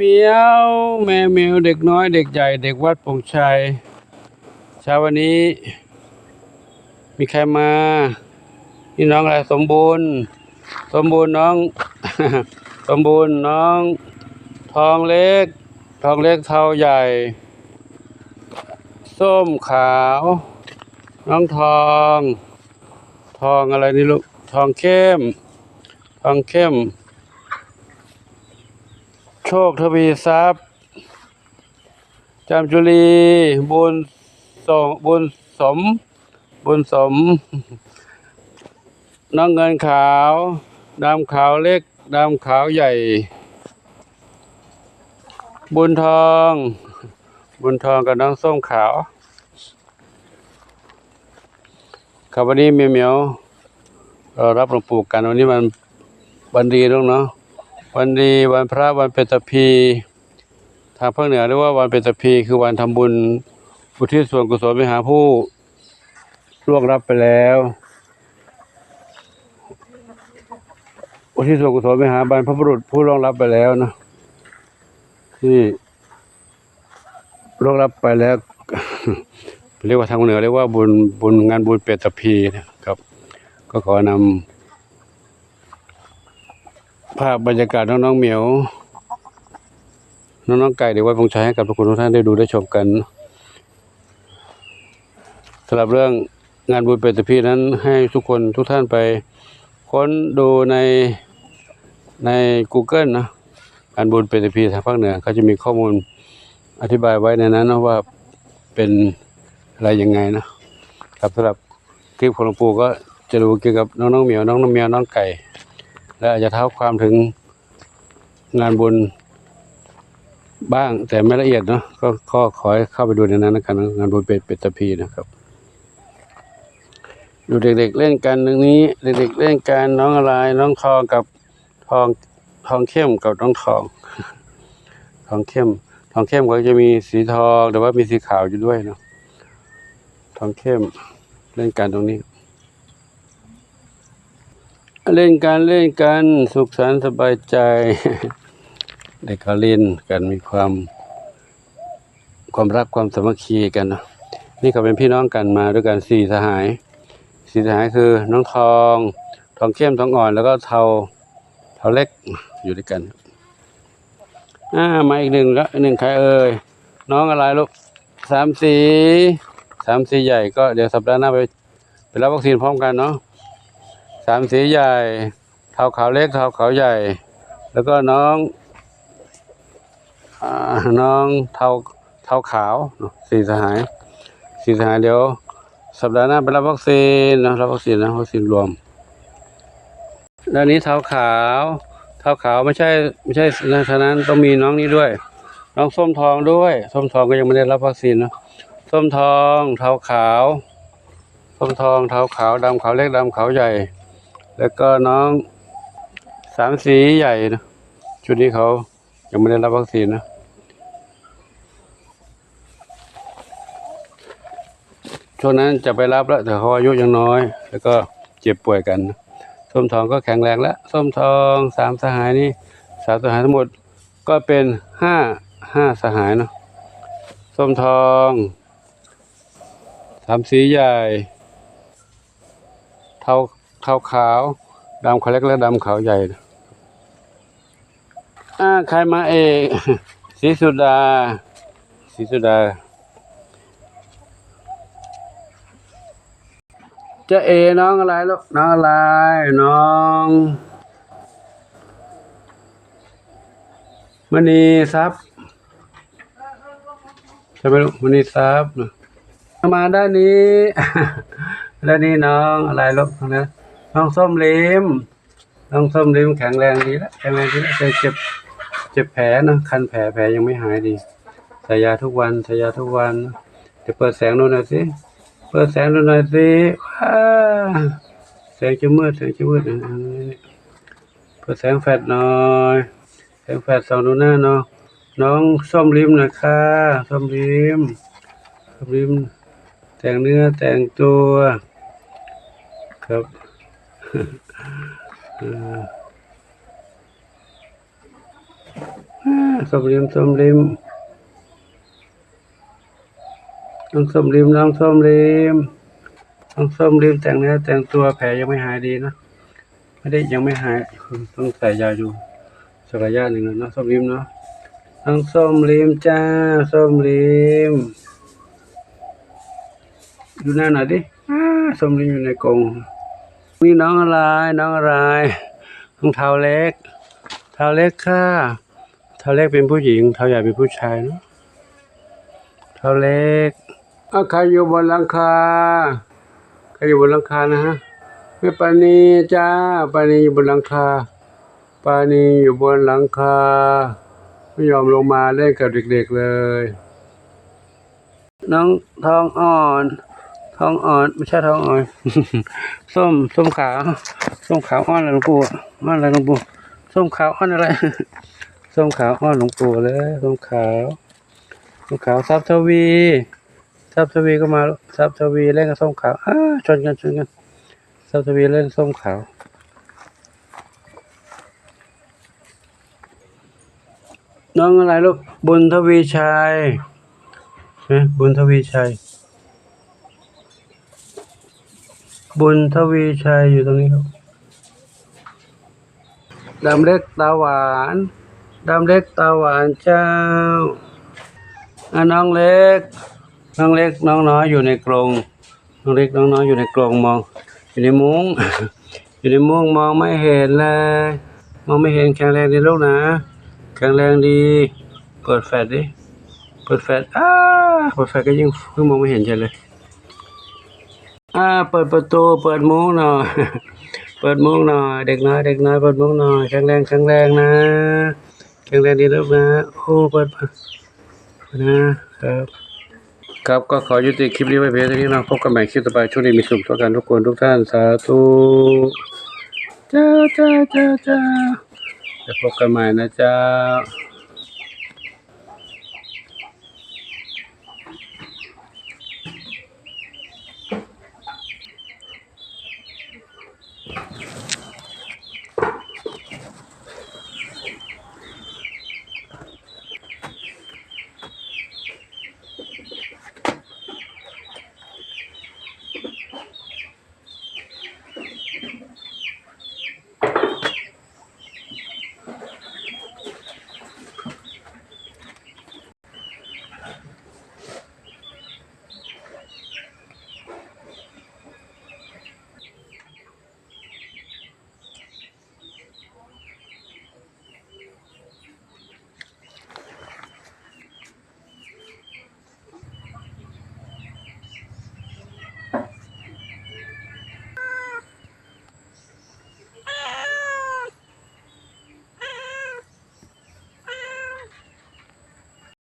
เมียวแม่แมวเด็กน้อยเด็กใหญ่เด็กวัดปงชัยเช้าวันนี้ มีใครมานี่น้องอะไรสมบูรณ์ สมบูรณ์น้อง สมบูรณ์น้อง ทองเล็ก ทองเล็กเทาใหญ่ ส้มขาว น้องทอง ทองอะไรนี่ลูกทองเข้ม ทองเข้ม โชคทวีทรัพย์จามจุลีบุญสงบุญสม บุญสม น้องเงินขาวดำขาวเล็กดำขาวใหญ่ บุญทอง บุญทองกับน้องส้มขาวครับวันนี้เมียวเมียวเรารับหลวงปู่กันวันนี้มันวันดีลูกเนาะ วันดีวันพระวันเปตพี ทางภาคเหนือเรียกว่าวันเปตพีคือวันทำบุญอุทิศส่วนกุศลไปหาผู้ล่วงรับไปแล้วอุทิศส่วนกุศลไปหาบรรพบุรุษผู้ล่วงรับไปแล้วนะที่ล่วงรับไปแล้ว เรียกว่าทางเหนือเรียกว่าบุญบุญงานบุญเปตพีนะครับ ก็ขอนำ ภาพบรรยากาศน้องๆเหมียว น้องๆไก่เดี๋ยวไว้พงชัยให้กับทุกคนทุกท่านได้ดูได้ชมกันสำหรับเรื่องงานบุญเปตพีนั้นให้ทุกคนทุกท่านไปค้นดูในใน Google นะงานบุญเปตพีทางภาคเหนือเขาจะมีข้อมูลอธิบายไว้ในนั้นนะว่าเป็นอะไรยังไงนะครับสำหรับคลิปของหลวงปู่ก็จะดูเกี่ยวกับน้องๆเหมียวน้องน้ำเมียวน้องไก่ และอาจจะเท้าความถึงงานบุญบ้างแต่ไม่ละเอียดเนาะก็ขอขอให้เข้าไปดูในนั้นนะครับงานบุญเป็ดเป็ดตะพีนะครับ ดูเด็กๆเล่นกันตรงนี้ เด็กๆเล่นกันน้องอะไรน้องทองกับทองทองเข้มกับน้องทอง ทองเข้ม ทองเข้มก็จะมีสีทองแต่ว่ามีสีขาวอยู่ด้วยเนาะทองเข้มเล่นกันตรงนี้ เล่นกันเล่นกันสุขสันต์สบายใจเด็กเขาเล่นกันมีความความรักความสามัคคีกันนะนี่เขาเป็นพี่น้องกันมาด้วยกันสี่สหายสี่สหายคือน้องทอง ทองเข้มทองอ่อนแล้วก็เทาเทาเล็กอยู่ด้วยกันอ่ามาอีกหนึ่งแล้วหนึ่งใครเอ่ยน้องอะไรลูกสามสีสามสีใหญ่ก็เดี๋ยวสัปดาห์หน้าไปไปรับวัคซีนพร้อมกันเนาะ สามสีใหญ่เทาขาวเล็กเทาขาวใหญ่ แล้วก็น้องอน้องเทาเทาขาวสีสหายสีสหายเดี๋ยว สัปดาห์หน้าไปรับวัคซีนนะรับวัคซีนนะวัคซีนรวมด้านนี้เทาขาวเทาขาวไม่ใช่ไม่ใช่นะฉะนั้นต้องมีน้องนี้ด้วย น้องส้มทองด้วย ส้มทองก็ยังไม่ได้รับวัคซีนนะส้มทอง เทาขาวส้มทองเทาขาวดำขาวเล็กดำขาวใหญ่ แล้วก็น้องสามสีใหญ่นะชุดนี้เขายังไม่ได้รับวัคซีนนะช่วงนั้นจะไปรับแล้วแต่เขาอายุยังน้อย แล้วก็เจ็บป่วยกัน ส้มทองก็แข็งแรงแล้ว ส้มทองสามสหายนี่สามสหายทั้งหมดก็เป็นห้าห้าสหายเนาะส้มทองสามสีใหญ่ เทา เทาขาวดำขาวเล็กและดำขาวใหญ่อ่าใครมาเอกสีสุดาสีสุดาเจะเอน้องอะไรลูกน้องอะไรน้องมณีทรัพย์ใช่ไหมลูกมณีทรัพย์มาด้านนี้ด้านนี้น้องอะไรลูกนะ น้องส้มลิมน้องส้มลิมแข็งแรงดีแล้วแข็งแรงดีแล้วแต่เจ็บเจ็บแผลนะคันแผลแผลยังไม่หายดีใส่ยาทุกวันใส่ยาทุกวันเดี๋ยวเปิดแสงดูหน่อยสิเปิดแสงดูหน่อยสิว้าแสงจะมืดแสงจะมืดนะเปิดแสงแฟลชหน่อยแสงแฟลชส่องดูหน้าเนาะน้องส้มลิมหน่อยค่ะส้มลิมส้มลิม แต่งเนื้อแต่งตัว ครับ ส้มริมส้มริมน้องส้มริมน้องส้มริมน้องส้มริมแต่งเนื้อแต่งตัวแผลยังไม่หายดีนะไม่ได้ยังไม่หายต้องใส่ยาอยู่สักระยะหนึ่งแล้วเนะส้มริมเนาะน้องส้มริมจ้าส้มริมดูหน้าหน่อยดิส้มริมอยู่ในกรง นี่น้องอะไรน้องอะไรน้องเท้าเล็ก เท้าเล็กค่ะเท้าเล็กเป็นผู้หญิงเท้าใหญ่เป็นผู้ชายเนาะเท้าเล็กอะใครอยู่บนหลังคาใครอยู่บนหลังคานะฮะแม่ปานีจ้าปานีอยู่บนหลังคาปานีอยู่บนหลังคาไม่ยอมลงมาเล่นกับเด็กๆเลย น้องทองอ่อน ทองอ่อนไม่ใช่ทองอ่อน ส้มส้มขาว ส้มขาวอ่อนอะไรหลวงปู่อ่อนอะไรหลวงปู่ส้มขาวอ่อนอะไร ส้มขาวอ่อนหลวงปู่เลย ส้มขาว ส้มขาวซับทวีซับทวีก็มาซับทวีเล่นกับส้มขาวอ้าชนกันชนกันซับทวีเล่นส้มขาวน้องอะไรลูกบุญทวีชัยเอ๊ะบุญทวีชัย บุญทวีชัยอยู่ตรงนี้ครับดำเล็กตาหวานดำเล็กตาหวานเจ้าน้องเล็ก น้องเล็กน้องน้อยอยู่ในกรงน้องเล็กน้องน้อยอยู่ในกรงมอง อยู่ในมุ้งอยู่ในมุ้งมองไม่เห็นเลยมองไม่เห็นแข็งแรงดีลูกนะแข็งแรงดี เปิดแฟลชดิเปิดแฟลชอ้าเปิดแฟลชก็ยิ่งเพิ่งมองไม่เห็นใช่เลย อ่าเปิดประตูเปิดมุ้งหน่อยเปิดมุ้งหน่อยเด็กน้อยเด็กน้อยเปิดมุ้งหน่อยแข็งแรงแข็งแรงนะแข็งแรงดีลูกนะโอ้เปิดนะครับครับก็ขอยุติคลิปนี้ไว้เพียงเท่านี้นะพบกันใหม่คลิปต่อไปช่วงนี้มีสุขทุกกันทุกคนทุกท่านสาธุเจ้าเจ้าเจ้าเจ้าจะพบกันใหม่นะเจ้า